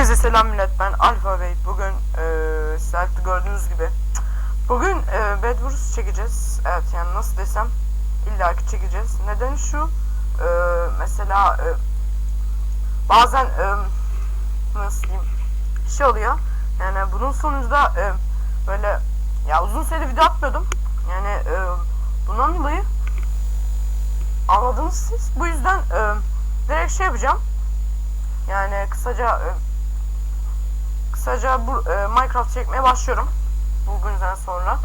Hepinize selam millet ben Alfa Bey. Bugün eee sizlerde gördüğünüz gibi bugün eee Bed Wars çekeceğiz. Evet yani nasıl desem illaki çekeceğiz. Neden şu eee, mesela eee, bazen eee, nasıl diyeyim şey oluyor. Yani bunun sonucunda eee, böyle ya uzun süre video atmıyordum. Yani eee bundan dolayı anladınız siz. Bu yüzden eee direkt şey yapacağım. Yani kısaca e, kısaca bu e, Minecraft çekmeye başlıyorum. Bugünden sonra.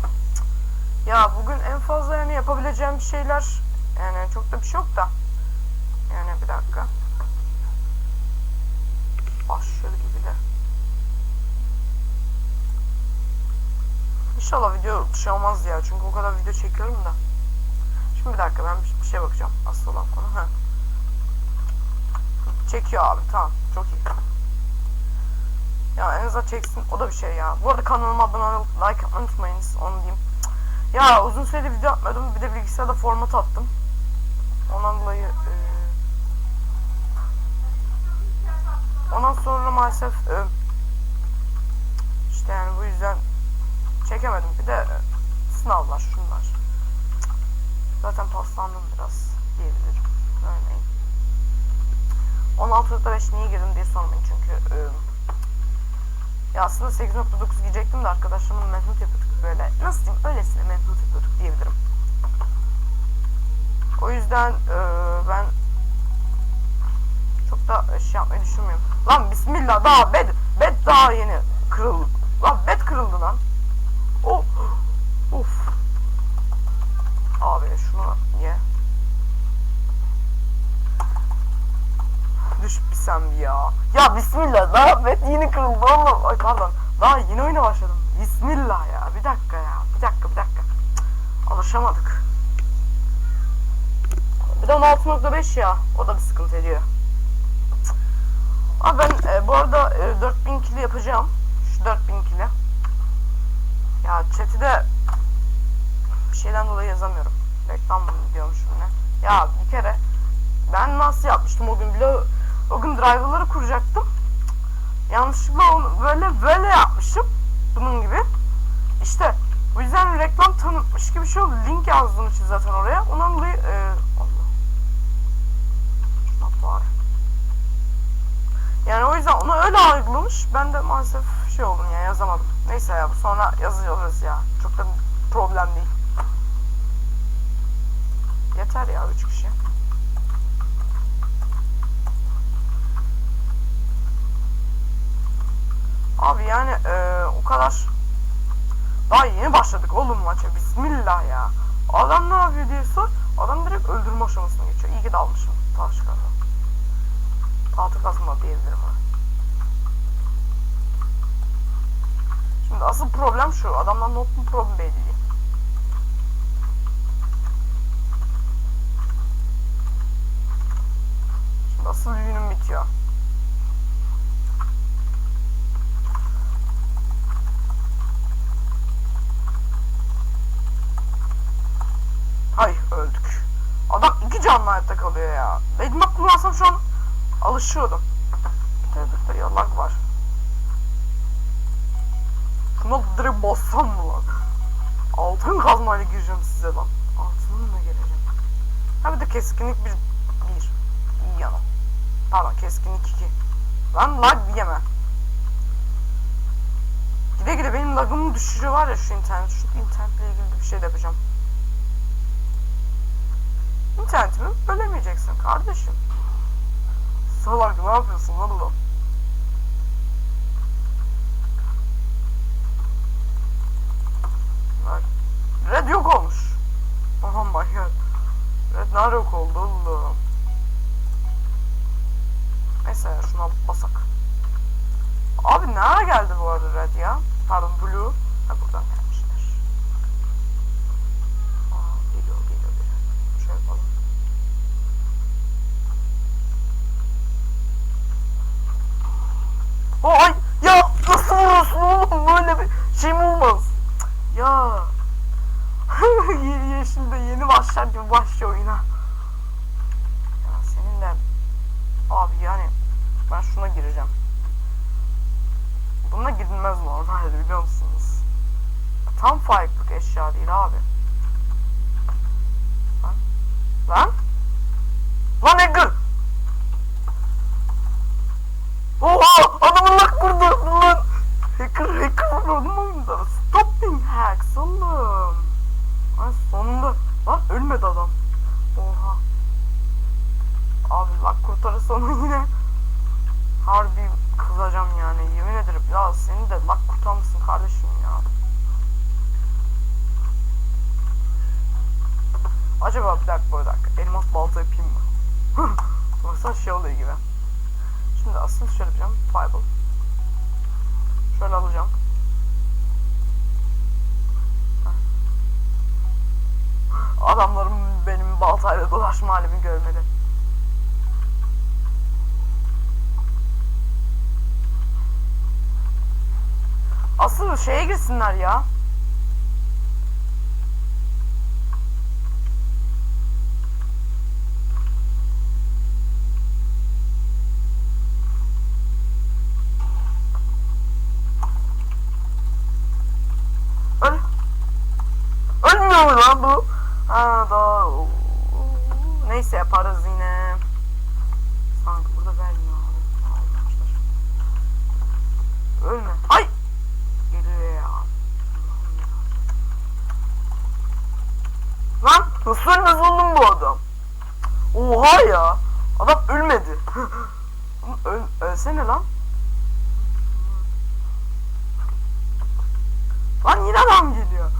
Ya bugün en fazla yani yapabileceğim şeyler yani çok da bir şey yok da. Yani bir dakika. Başlıyor gibi de. İnşallah video şey olmaz ya çünkü o kadar video çekiyorum da. Şimdi bir dakika ben bir- şey bakacağım. Asıl olan konu. Ha. Çekiyor abi tamam çok iyi. Ya en azından çeksin o da bir şey ya. Bu arada kanalıma abone olup like atmayı unutmayınız onu diyeyim. Ya uzun süredir video atmadım bir de bilgisayarda format attım. Ondan dolayı eee, ondan sonra maalesef eee, işte yani bu yüzden çekemedim. Bir de eee, sınavlar şunlar. Zaten paslandım biraz diyebilirim. Örneğin. 16.5 niye girdim diye sormayın çünkü e, ya aslında 8.9 gidecektim de arkadaşlarımla memnun yapıyorduk böyle nasıl diyeyim öylesine memnun yapıyorduk diyebilirim. O yüzden e, ben çok da şey yapmayı düşünmüyorum. Lan bismillah daha bed, bed daha yeni kırıldı. Lan bed kırıldı lan. Oh. Of. Abi şunu ye. Düş bir sen bir ya. Ya bismillah daha bet yeni kırıldı oğlum. Ay pardon. Daha yeni oyuna başladım. Bismillah ya. Bir dakika ya. Bir dakika bir dakika. Cık, Alışamadık. Bir de 16.5 ya. O da bir sıkıntı ediyor. Cık. Abi ben e, bu arada e, 4000 kili yapacağım. Şu 4000 kili. Ya chat'i de bir şeyden dolayı yazamıyorum. Reklam mı diyormuşum ne. Ya bir kere ben nasıl yapmıştım o gün bile o gün driver'ları kuracaktım. Yanlışlıkla onu böyle böyle yapmışım. Bunun gibi. İşte bu yüzden reklam tanıtmış gibi bir şey oldu. Link yazdığım için zaten oraya. Ondan dolayı e, Allah. Bari. Yani o yüzden onu öyle algılamış. Ben de maalesef şey oldum ya yazamadım. Neyse ya sonra yazıyoruz ya. Çok da problem değil. Yeter ya 3 kişi. Abi yani eee, o kadar daha yeni başladık oğlum maça. Bismillah ya. Adam ne yapıyor diye sor. Adam direkt öldürme aşamasına geçiyor. İyi ki dalmışım. Taş kazma. Tahtı kazma diyebilirim ha. Şimdi asıl problem şu. Adamdan not mu problem belli. Şimdi asıl yünüm bitiyor. Hay öldük. Adam iki canlı hayatta kalıyor ya. Bedmak kullansam şu an alışıyordum. Tabii da lag var. Şuna direkt bassam mı lan? Altın kazmayla gireceğim size lan. Altınla geleceğim. Ha bir de keskinlik bir. Bir. İyi yanım. Pardon keskinlik iki. Lan lag yeme. Gide gide benim lagımı düşürüyor var ya şu internet. Şu internetle ilgili bir şey de yapacağım. İnternetimi bölemeyeceksin kardeşim. Salak ne yapıyorsun oğlum? Red yok olmuş. Oh my god. Red nerede yok oldu oğlum? Neyse şuna basak. Abi nereye geldi bu arada Red ya? Pardon Blue. Ha buradan. Aa, geliyor geliyor geliyor. Şöyle yapalım. Ay ya nasıl vurursun oğlum böyle bir şey mi olmaz? Cık, Ya Ye- Yeşilde yeni başlar gibi başlıyor oyuna. parası ona yine. mu lan bu? Ha daha... Neyse yaparız yine. Sanki burada vermiyor abi. Ölme. Ay! Geliyor ya. Lan nasıl ölmez oğlum bu adam? Oha ya. Adam ölmedi. Öl, ölsene lan. Lan yine adam geliyor.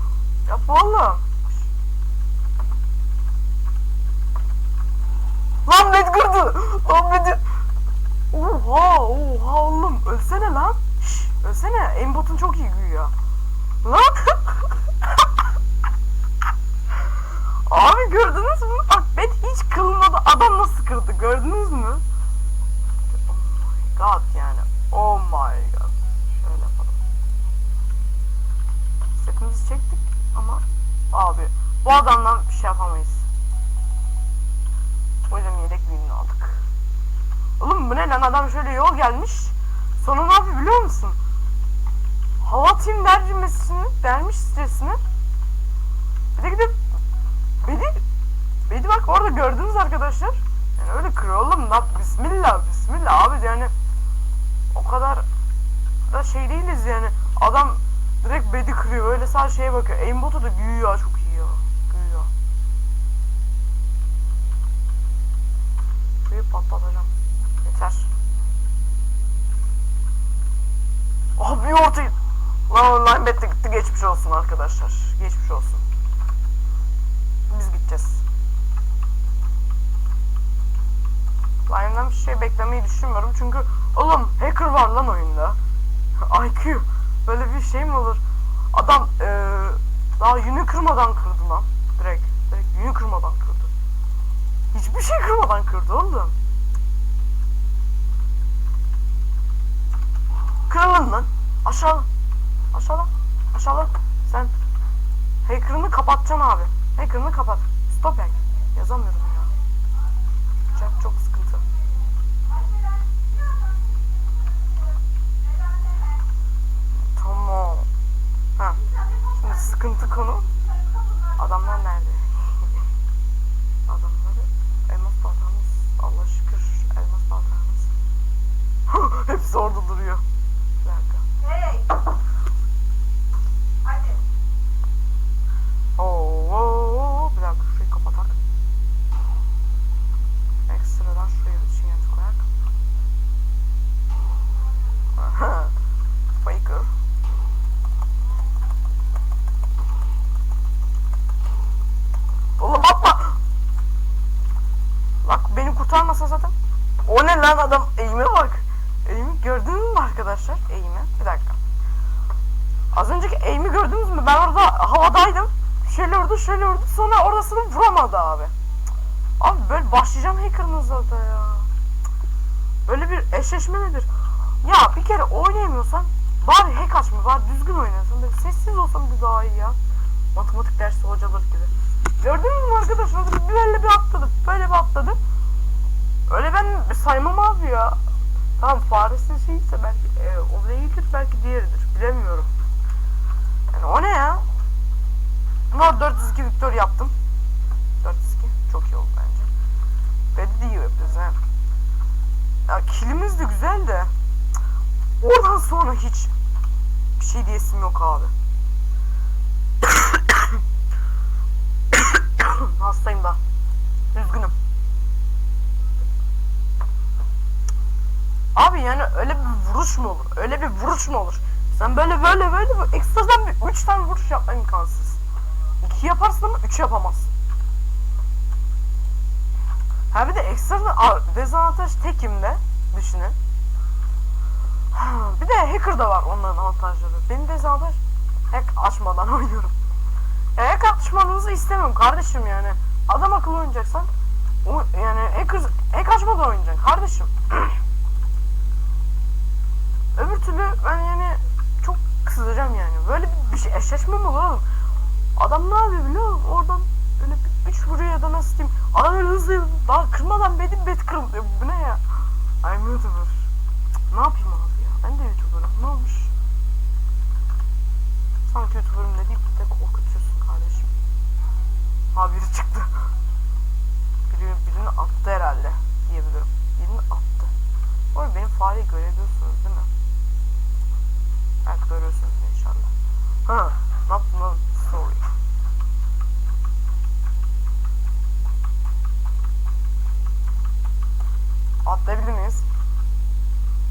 Yap oğlum. Lan med kırdı. Lan med. Oha oha oğlum ölsene lan. Şş, ölsene. Aimbot'un çok iyi güya. Lan. Abi gördünüz mü? Ahmet hiç kılmadı. Adam nasıl kırdı gördünüz mü? şey beklemeyi düşünmüyorum çünkü oğlum hacker var lan oyunda. IQ böyle bir şey mi olur? Adam ee, daha yünü kırmadan kırdı lan. Direkt, direkt yünü kırmadan kırdı. Hiçbir şey kırmadan kırdı oğlum. Kırılın lan. Aşağı. Aşağı. Aşağı. Sen hacker'ını kapatacaksın abi. Hacker'ını kapat. Stop hack. Yazamıyorum. sıkıntı konu adamlar nerede? Adamları elmas baltamız Allah şükür elmas baltamız hepsi orada abi. Öyle ben saymam abi ya. Tamam Fares'in şeyse belki e, o değildir belki diğeridir bilemiyorum. Yani o ne ya? Ama 402 Victor yaptım. 402 çok iyi oldu bence. Ve de iyi yapıyoruz he. Ya kilimiz de güzel de. Oradan sonra hiç bir şey diyesim yok abi. Hastayım da. Üzgünüm. Abi yani öyle bir vuruş mu olur? Öyle bir vuruş mu olur? Sen böyle böyle böyle bu ekstradan bir üç tane vuruş yapman imkansız. İki yaparsın ama üç yapamazsın. Ha bir de ekstradan dezavantaj tekimde düşünün. Bir de hacker da var onların avantajları. Benim dezavantaj hack açmadan oynuyorum. Ya hack açmanızı istemiyorum kardeşim yani. Adam akıllı oynayacaksan o, yani hacker, hack açmadan oynayacaksın kardeşim. Öbür türlü ben yani çok kızacağım yani. Böyle bir, bir şey eşleşme mi olur oğlum? Adam ne yapıyor biliyor musun? Oradan öyle bir üç vuruyor ya da nasıl diyeyim. Adam öyle hızlı daha kırmadan bedim bet kırılıyor. Bu ne ya? I'm YouTuber. Ne yapayım abi ya? Ben de YouTuber'ım. Ne olmuş? Sanki YouTuber'ım ne deyip de korkutuyorsun kardeşim. Ha biri çıktı. Biri, birini attı herhalde diyebilirim. Birini attı. Bu arada benim fareyi görebiliyorsunuz değil mi? Evet görüyorsunuz inşallah. Ha, ne yaptın lan? Sorry. Atlayabilir miyiz?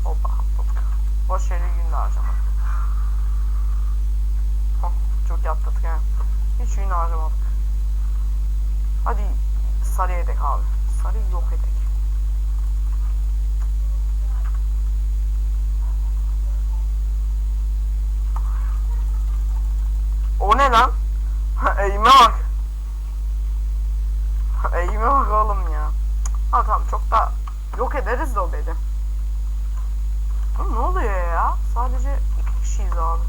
Hoppa atladık. Boş yere günde harcamadık. Hah, çok atladık ha. Hiç gün harcamadık. Hadi sarıya edek abi. Sarıyı yok edek. O ne lan? Eğime bak. Eğime bak oğlum ya. Ha tamam çok da yok ederiz de o beni. Oğlum ne oluyor ya? Sadece iki kişiyiz abi.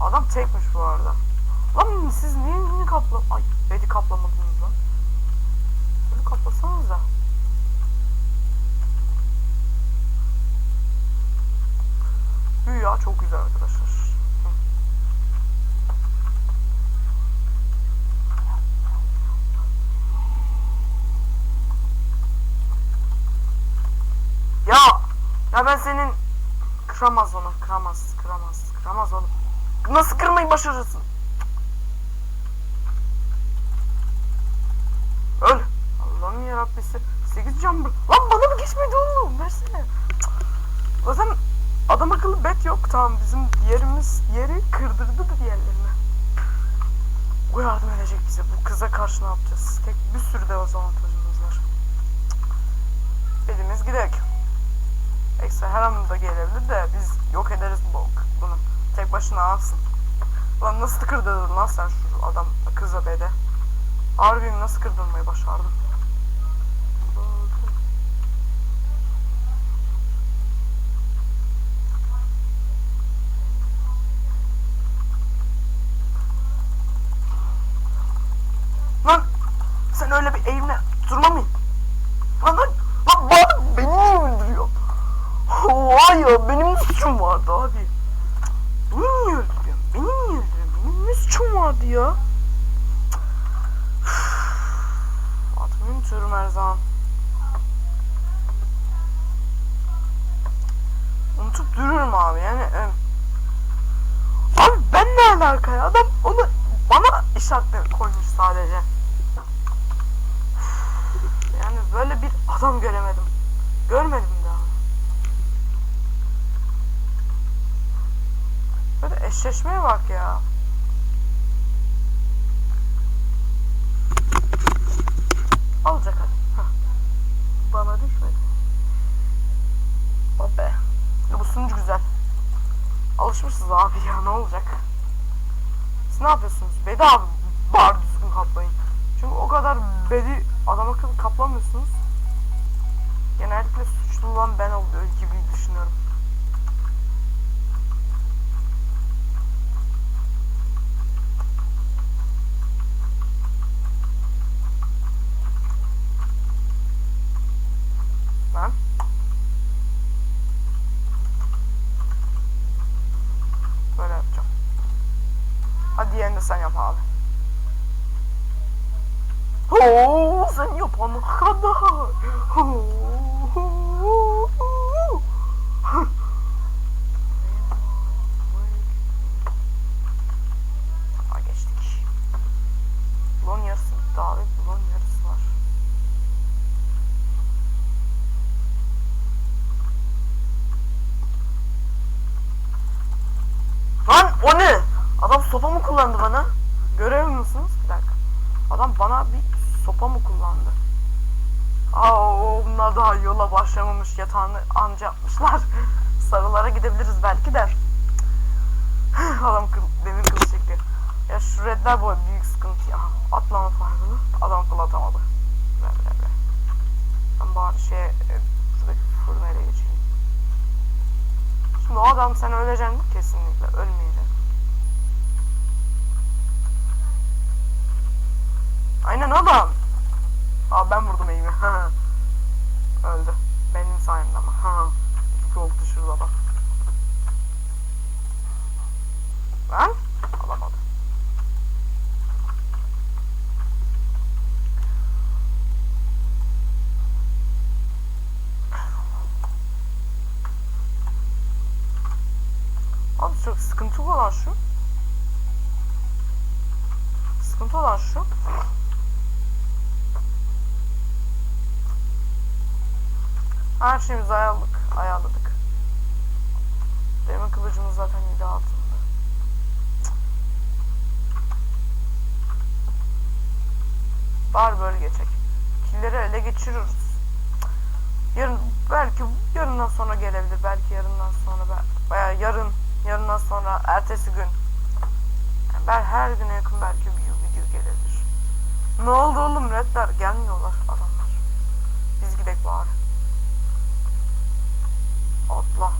Adam tekmiş bu arada. Lan siz niye niye kapla... Ay bedi kaplamadınız lan. Böyle kaplasanız da. Güya çok güzel arkadaşlar. Hı. Ya ya ben senin kıramaz onu kıramaz kıramaz kıramaz onu. Nasıl kırmayı başarırsın? Öl. Allah'ım yarabbisi. 8 can bı- Lan bana mı geçmedi oğlum? Versene. Zaten adam akıllı bet yok. Tamam bizim yerimiz yeri kırdırdı da diğerlerini. O yardım edecek bize. Bu kıza karşı ne yapacağız? Tek bir sürü dezavantajımız var. Cık. Elimiz gidelim. Ekstra her an da gelebilir de biz yok ederiz bu bunu. Tek başına ne yapsın? Lan nasıl kırdırdın lan sen şu adam kıza bede? Harbi nasıl kırdırmayı başardın? Lan sen öyle bir eğimle durma mı? Lan lan bana beni niye öldürüyor? Ya benim ne suçum vardı abi? Beni niye öldürüyorsun? Beni niye öldürüyorsun? Benim ne suçum vardı ya? Atmayı unutuyorum her zaman. Unutup duruyorum abi yani. Abi ben ne alaka ya? Adam onu bana işaretle koymuş sadece. Yani böyle bir adam göremedim. Görmedim eşleşmeye bak ya. Alacak hadi. Hah. Bana düşmedi. Oh be. Bu sunucu güzel. Alışmışız abi ya ne olacak? Siz ne yapıyorsunuz? Bedi abi bari düzgün kaplayın. Çünkü o kadar bedi adam akıllı kaplamıyorsunuz. Genellikle suçlu olan ben oluyor gibi düşünüyorum. Adam sopa mı kullandı bana? Görüyor musunuz? Bir dakika. Adam bana bir sopa mı kullandı? Aa onlar daha yola başlamamış yatağını anca yapmışlar. Sarılara gidebiliriz belki de. Adam kıl, demir kılıç çekiyor. Ya şu redler bu büyük sıkıntı ya. Atlama farkını. Adam akıl atamadı. Bre bre bre. Ben bari şey şuradaki fırını ele geçeyim. Şimdi o adam sen öleceksin kesinlikle Adam. Aa ben vurdum eğimi. Öldü. Benim sayemde ama. İki gol düşürdü bak. Ben alamadım. Abi çok sıkıntı olan şu. Sıkıntı olan şu. Her şeyimizi ayarladık. ayarladık. Demir kılıcımız zaten 7 altında. Bari böyle geçecek. Killeri ele geçiriyoruz. Yarın belki yarından sonra gelebilir. Belki yarından sonra bel- veya yarın yarından sonra ertesi gün. Yani ben her güne yakın belki bir video gelebilir. Ne oldu oğlum redler gelmiyorlar adamlar. Biz gidek bari. Atla.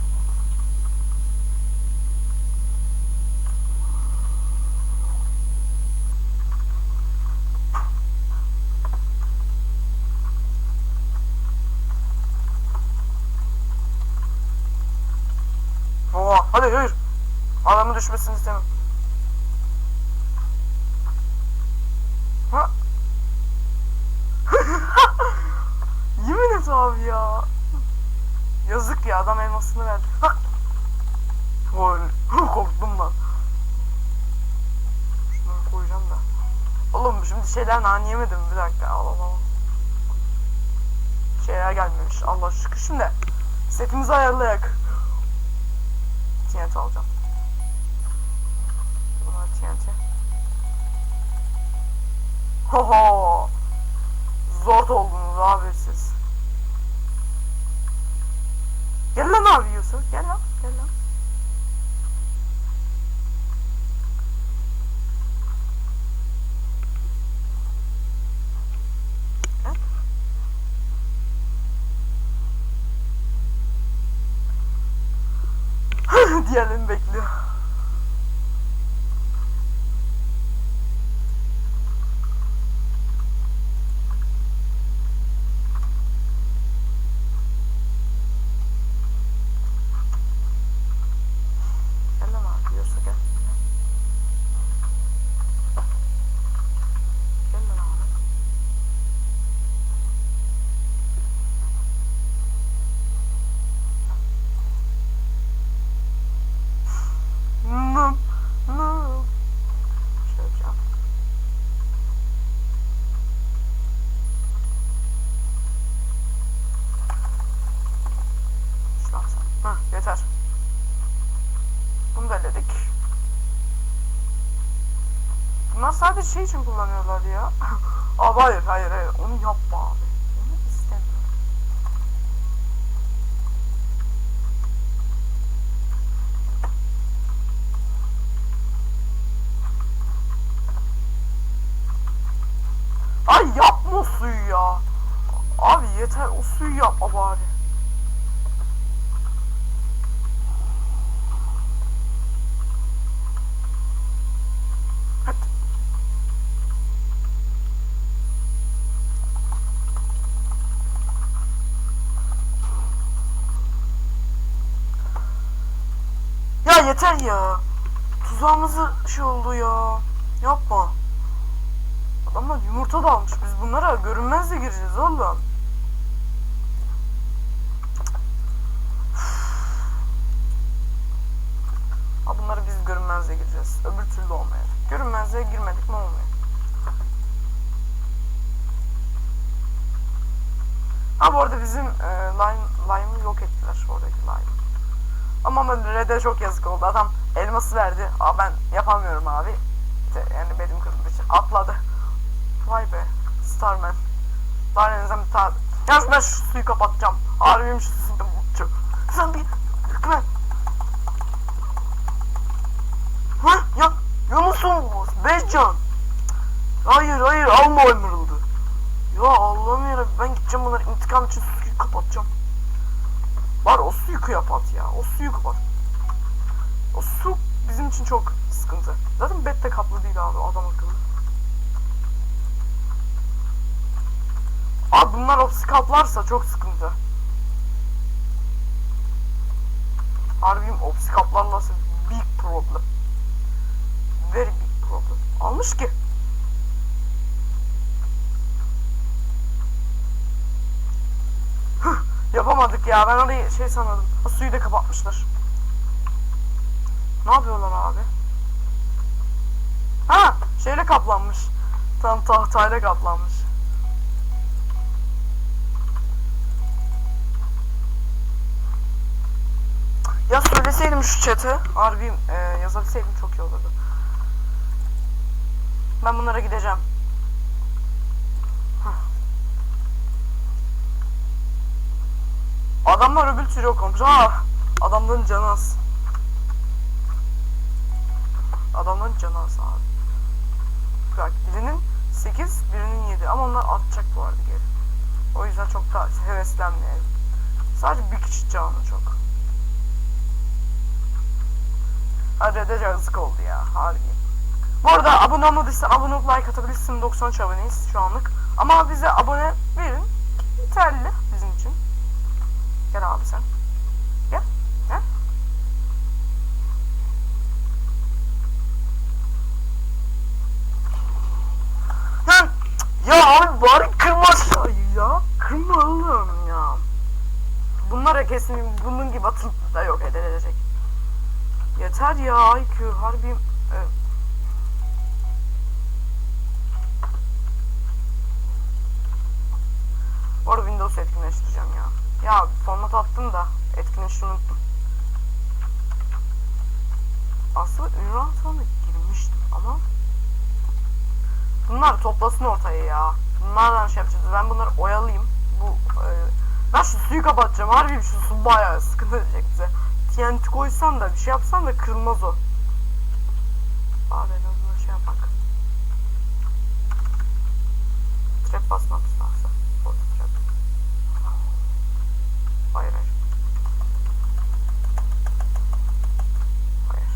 Oha hadi hayır. Adamın düşmesini istemem. Ha. Yemin et abi ya. Yazık ya adam elmasını verdi. Ha. Oy, korktum lan. Şunları koyacağım da. Şeyler nane yemedim bir dakika. Al al al. Şeyler gelmemiş. Allah şükür. Şimdi setimizi ayarlayak. TNT alacağım. Bunlar TNT. Hoho. Zor oldunuz abi siz. Gel lan abi Yusuf. Gel lan. Gel lan. Gel. Diğerlerini bekliyor. Gel lan abi Yusuf gel. Gel lan abi. No, no. Şey yapacağım. Şunu alsam. Hah yeter. Bunu da halledik. Bunlar sadece şey için kullanıyorlar ya. abi hayır hayır hayır onu yapma abi. Onu istemiyorum. Ay yapma o suyu ya. Abi yeter o suyu yapma bari. Hadi. Ya yeter ya. Tuzağımızı şey oldu ya. Yapma. Adamlar yumurta da almış. Biz bunlara görünmez de gireceğiz oğlum. Ha bunları biz görünmezle gireceğiz. Öbür türlü olmayacak. Görünmezle girmedik mi olmuyor. Ha bu arada bizim e, lime, lime'ı yok ettiler. Oradaki lime. Ama ben Red'e çok yazık oldu. Adam elması verdi. Aa ben yapamıyorum abi. Yani benim kırıldığı için atladı. Vay be. Starman. Azından bir tane. Yalnız ben şu suyu kapatacağım. Harbiyim şu suyu kapatacağım. Sen bir... Kıvan. Ha ya. Yunus'un beş can. Hayır hayır alma emerald'ı. Ya Allah'ım yarabbim ben gideceğim bunları intikam için suyu kapatacağım. Kapat ya. O suyu kapat. O su bizim için çok sıkıntı. Zaten bet de kaplı değil abi adam akıllı. Abi bunlar opsi kaplarsa çok sıkıntı. Harbiyim opsi kaplarlarsa big problem. Very big problem. Almış ki. Ya. Ben orayı şey sanıyordum. O suyu da kapatmışlar. Ne yapıyorlar abi? Ha, şeyle kaplanmış. Tam tahtayla kaplanmış. Ya söyleseydim şu chat'e, harbiyim e, yazabilseydim çok iyi olurdu. Ben bunlara gideceğim. Adamlar öbür türlü yok olmuş. Ah! Adamların canı az. Adamların canı az abi. Bak birinin 8, birinin 7 ama onlar atacak bu arada geri. O yüzden çok da heveslenmeyelim. Sadece bir kişi canı çok. Hadi de yazık oldu ya harbi. Bu arada abone olmadıysa abone olup like atabilirsin. 93 aboneyiz şu anlık. Ama bize abone verin. Yeterli abi sen. Gel. Gel. Ya, ya abi bari kırma ya. Kırma oğlum ya. Bunlara kesin bunun gibi atılıp da yok edilecek. Yeter ya IQ harbi e, Bu arada Windows etkinleştireceğim ya. Ya format attım da etkinleştir unuttum. Aslında ünvan sonra girmiştim ama Bunlar toplasın ortaya ya. Bunlardan şey yapacağız. Ben bunları oyalayayım. Bu e, ben şu suyu kapatacağım. Harbi şu su bayağı sıkıntı edecek bize. TNT koysan da bir şey yapsan da kırılmaz o. Abi en azından şey yapak. Trap basmamız lazım. Orta trap. Hayır hayır. Hayır.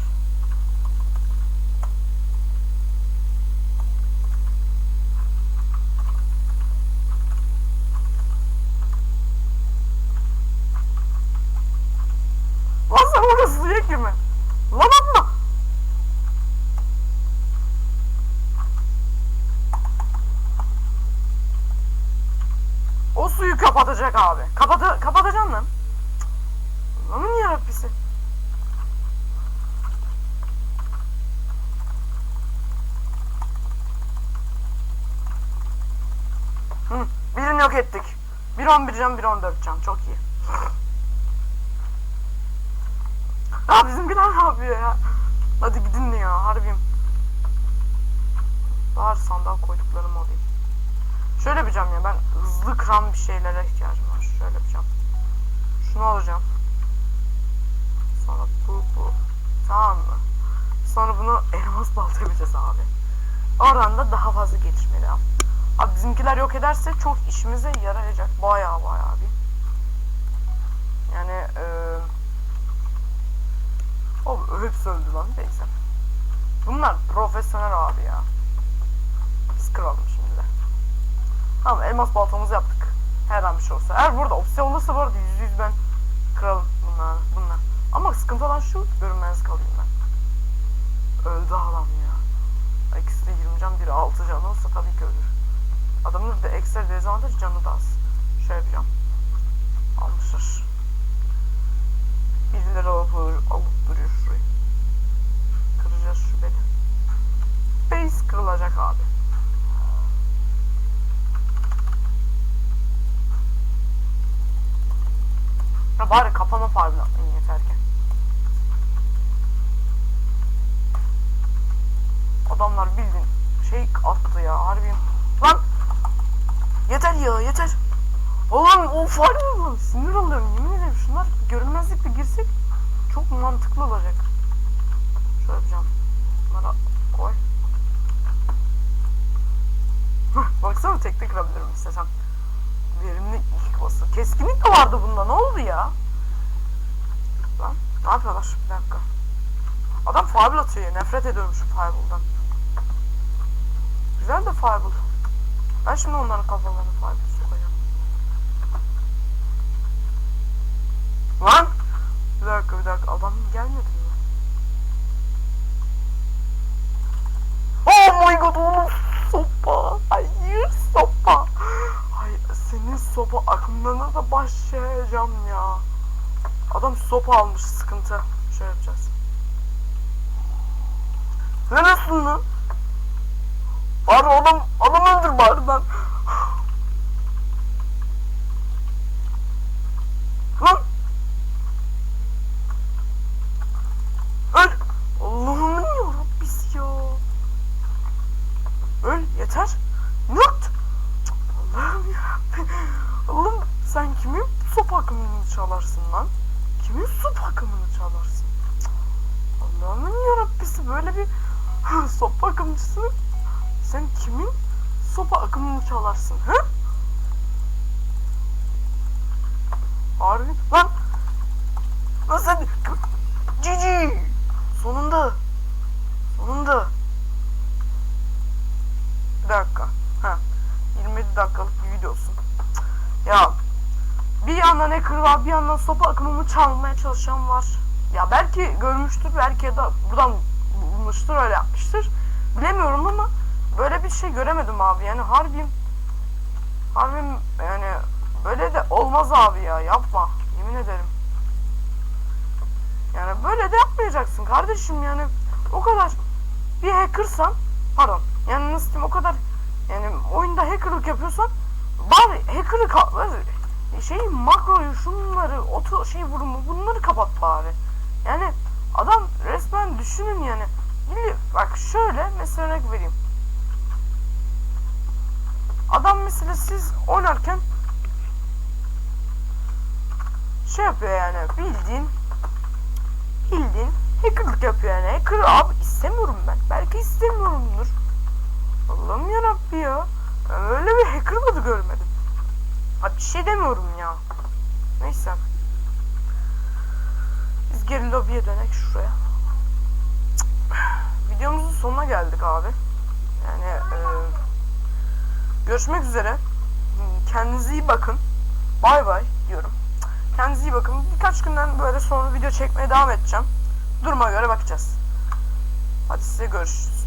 Lan sen orada suya girme. Lan atma. O suyu kapatacak abi. Kapata kapatacaksın lan. Lan yarabbisi. Hı, birini yok ettik. Bir 11 can, bir 14 can. Çok iyi. Ya bizimkiler ne yapıyor ya? Hadi gidin ya harbiyim. Var sandal koyduklarım alayım. Şöyle yapacağım ya ben hızlı kıran bir şeylere ihtiyacım var. Şöyle yapacağım. Şunu alacağım. Sonra bu bu. Tamam mı? Sonra bunu elmas balta yapacağız abi. Oradan da daha fazla gelişmeli yap. Abi bizimkiler yok ederse çok işimize yarayacak. Bayağı bayağı bir. Yani eee o hepsi öldü lan neyse. Bunlar profesyonel abi ya. Biz de. Tamam elmas baltamızı yaptık. Her an bir şey olsa. Eğer burada opsiyon olursa bu arada yüzde yüz ben kıralım bunlar, bunlar. Ama sıkıntı olan şu görünmez kalayım ben. Öldü adam ya. İkisi de 20 can biri 6 can olsa tabii ki ölür. Adamın de ekstra dezavantaj canı da az. Şöyle yapacağım. Almışlar. farmını atlayın. Adamlar bildin şey attı ya harbi. Lan! Yeter ya yeter. Oğlum o farm şimdi onların kafalarına fireball sokacağım. Lan! Bir dakika bir dakika. Adam gelmedi mi? Oh my god oğlum sopa. Hayır sopa. Hayır senin sopa akımlarına da başlayacağım ya. Adam sopa almış sıkıntı. Şöyle yapacağız. Neresin lan? Bari adam, adam öldür bari lan. Lan! Öl! Yarabbisi ya. Öl yeter. Nırt! Allah'ım yarabbim. Allah'ım sen kimin akımını çalarsın lan? Kimin sopa akımını çalarsın? Cık. Allah'ımın yarabbisi böyle bir sopa akımcısını sen kimin sopa akımını çalarsın he? Harbi. Lan! Lan sen cici! Sonunda. Sonunda. Bir dakika. Ha. 27 dakikalık bir video olsun. Cık. ya bir yandan hacker var bir yandan sopa akımımı çalmaya çalışan var. Ya belki görmüştür belki ya da buradan bulmuştur öyle yapmıştır. Bilemiyorum ama böyle bir şey göremedim abi. Yani harbim harbim yani böyle de olmaz abi ya. Yapma. Yemin ederim. Yani böyle de yapmayacaksın kardeşim yani. O kadar bir hackersan pardon. Yani nasıl diyeyim o kadar yani oyunda hackerlık yapıyorsan bari bari şey makroyu şunları oto şey vurumu bunları kapat bari. Yani adam resmen düşünün yani. Bak şöyle mesela örnek vereyim Adam mesela siz oynarken şey yapıyor yani bildiğin bildiğin hackerlık yapıyor yani. Hacker abi istemiyorum ben. Belki istemiyorumdur. Allah'ım yarabbi ya. Ben öyle bir hacker da görmedim. Ha bir şey demiyorum ya. Neyse. Biz geri lobiye dönek şuraya. Cık. Videomuzun sonuna geldik abi. Yani eee Görüşmek üzere. Kendinize iyi bakın. Bay bay diyorum. Kendinize iyi bakın. Birkaç günden böyle sonra video çekmeye devam edeceğim. Duruma göre bakacağız. Hadi size görüşürüz.